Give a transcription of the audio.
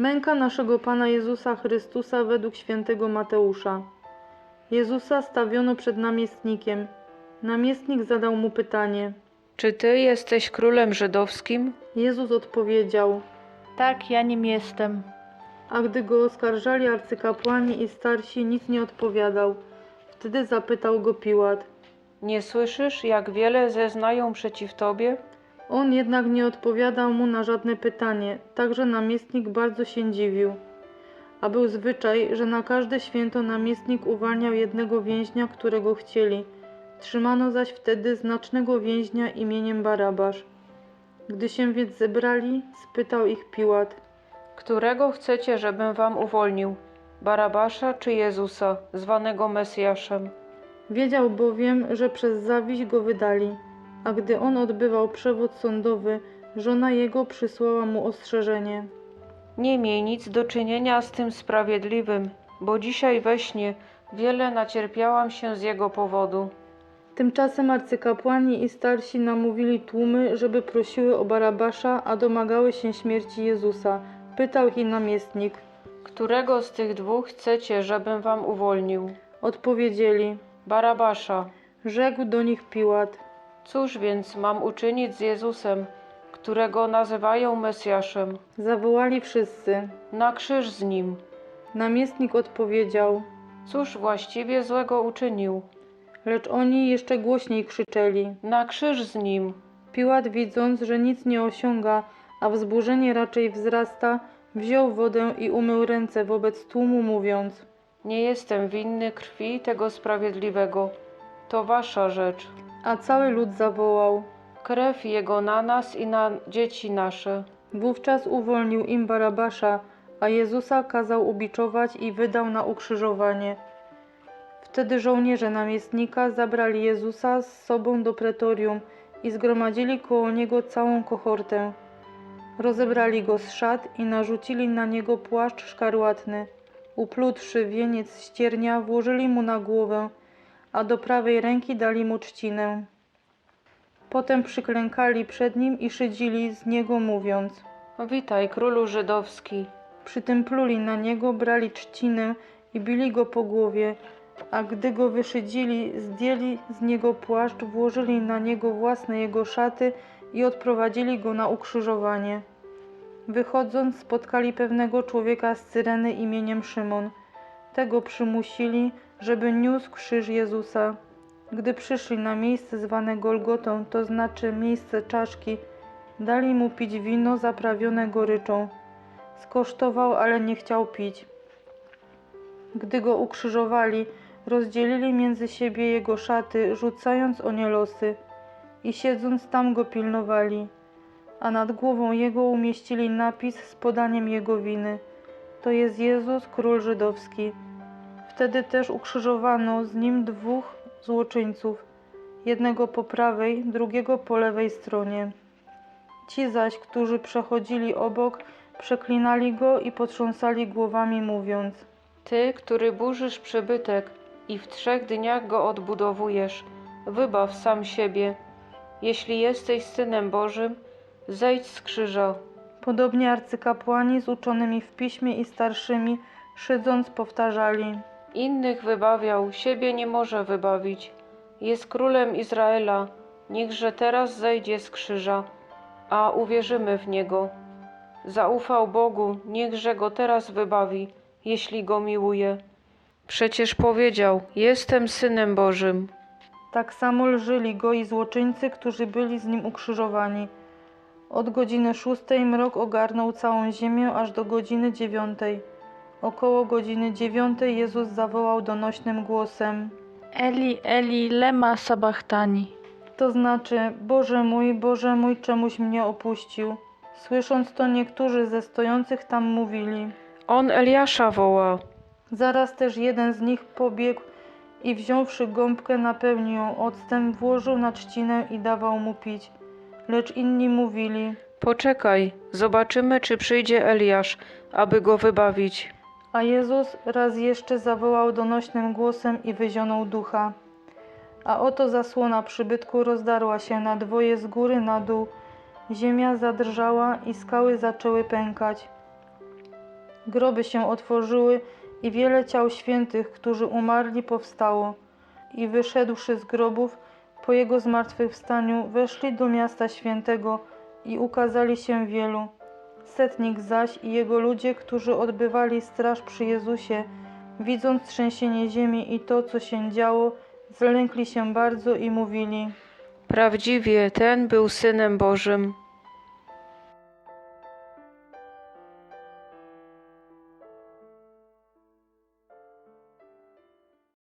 Męka naszego Pana Jezusa Chrystusa według świętego Mateusza. Jezusa stawiono przed namiestnikiem. Namiestnik zadał mu pytanie. Czy ty jesteś królem żydowskim? Jezus odpowiedział, Tak, ja nim jestem. a gdy go oskarżali arcykapłani i starsi, nic nie odpowiadał. Wtedy zapytał go Piłat. Nie słyszysz, jak wiele zeznają przeciw tobie? On jednak nie odpowiadał mu na żadne pytanie, także namiestnik bardzo się dziwił. A był zwyczaj, że na każde święto namiestnik uwalniał jednego więźnia, którego chcieli. Trzymano zaś wtedy znacznego więźnia imieniem Barabasz. Gdy się więc zebrali, spytał ich Piłat. Którego chcecie, żebym wam uwolnił? Barabasza czy Jezusa, zwanego Mesjaszem? Wiedział bowiem, że przez zawiść go wydali, a gdy on odbywał przewód sądowy, żona jego przysłała mu ostrzeżenie. Nie miej nic do czynienia z tym sprawiedliwym, bo dzisiaj we śnie wiele nacierpiałam się z jego powodu. Tymczasem arcykapłani i starsi namówili tłumy, żeby prosiły o Barabasza, a domagały się śmierci Jezusa. Pytał ich namiestnik. Którego z tych dwóch chcecie, żebym wam uwolnił? Odpowiedzieli. Barabasza. Rzekł do nich Piłat. Cóż więc mam uczynić z Jezusem, którego nazywają Mesjaszem? Zawołali wszyscy. Na krzyż z nim. Namiestnik odpowiedział, Cóż właściwie złego uczynił? lecz oni jeszcze głośniej krzyczeli. Na krzyż z nim. Piłat, widząc, że nic nie osiąga, a wzburzenie raczej wzrasta, wziął wodę i umył ręce wobec tłumu, mówiąc: Nie jestem winny krwi tego sprawiedliwego. To wasza rzecz. A cały lud zawołał. Krew jego na nas i na dzieci nasze. Wówczas uwolnił im Barabasza, a Jezusa kazał ubiczować i wydał na ukrzyżowanie. Wtedy żołnierze namiestnika zabrali Jezusa z sobą do pretorium i zgromadzili koło niego całą kohortę. Rozebrali go z szat i narzucili na niego płaszcz szkarłatny. Uplutwszy wieniec ściernia, włożyli mu na głowę, a do prawej ręki dali mu trzcinę. Potem przyklękali przed nim i szydzili z niego, mówiąc: Witaj, królu żydowski. Przy tym pluli na niego, brali trzcinę i bili go po głowie, a gdy go wyszydzili, zdjęli z niego płaszcz, włożyli na niego własne jego szaty i odprowadzili go na ukrzyżowanie. Wychodząc, spotkali pewnego człowieka z Cyreny imieniem Szymon. Tego przymusili, żeby niósł krzyż Jezusa. Gdy przyszli na miejsce zwane Golgotą, to znaczy miejsce czaszki, dali mu pić wino zaprawione goryczą. Skosztował, ale nie chciał pić. Gdy go ukrzyżowali, rozdzielili między siebie jego szaty, rzucając o nie losy, i siedząc tam go pilnowali, a nad głową jego umieścili napis z podaniem jego winy. To jest Jezus, król żydowski. Wtedy też ukrzyżowano z nim dwóch złoczyńców, jednego po prawej, drugiego po lewej stronie. Ci zaś, którzy przechodzili obok, przeklinali go i potrząsali głowami, mówiąc: Ty, który burzysz przybytek i w trzech dniach go odbudowujesz, wybaw sam siebie. Jeśli jesteś synem Bożym, zejdź z krzyża. Podobnie arcykapłani z uczonymi w piśmie i starszymi, szydząc, powtarzali: Innych wybawiał, siebie nie może wybawić. Jest królem Izraela, niechże teraz zejdzie z krzyża, a uwierzymy w niego. Zaufał Bogu, niechże go teraz wybawi, jeśli go miłuje. Przecież powiedział: Jestem synem Bożym. Tak samo lżyli go i złoczyńcy, którzy byli z nim ukrzyżowani. Od godziny szóstej mrok ogarnął całą ziemię aż do godziny dziewiątej. Około godziny dziewiątej Jezus zawołał donośnym głosem. Eli, Eli, lema sabachtani. To znaczy, Boże mój, Boże mój, czemuś mnie opuścił. Słysząc to, niektórzy ze stojących tam mówili. On Eliasza woła. Zaraz też jeden z nich pobiegł i wziąwszy gąbkę napełnił ją octem, włożył na trzcinę i dawał mu pić. Lecz inni mówili, Poczekaj, zobaczymy, czy przyjdzie Eliasz, aby go wybawić. A Jezus raz jeszcze zawołał donośnym głosem i wyzionął ducha. A oto zasłona przybytku rozdarła się na dwoje z góry na dół, ziemia zadrżała i skały zaczęły pękać. Groby się otworzyły i wiele ciał świętych, którzy umarli, powstało. I wyszedłszy z grobów, po jego zmartwychwstaniu, weszli do miasta świętego i ukazali się wielu. Setnik zaś i jego ludzie, którzy odbywali straż przy Jezusie, widząc trzęsienie ziemi i to, co się działo, zlękli się bardzo i mówili. Prawdziwie ten był synem Bożym.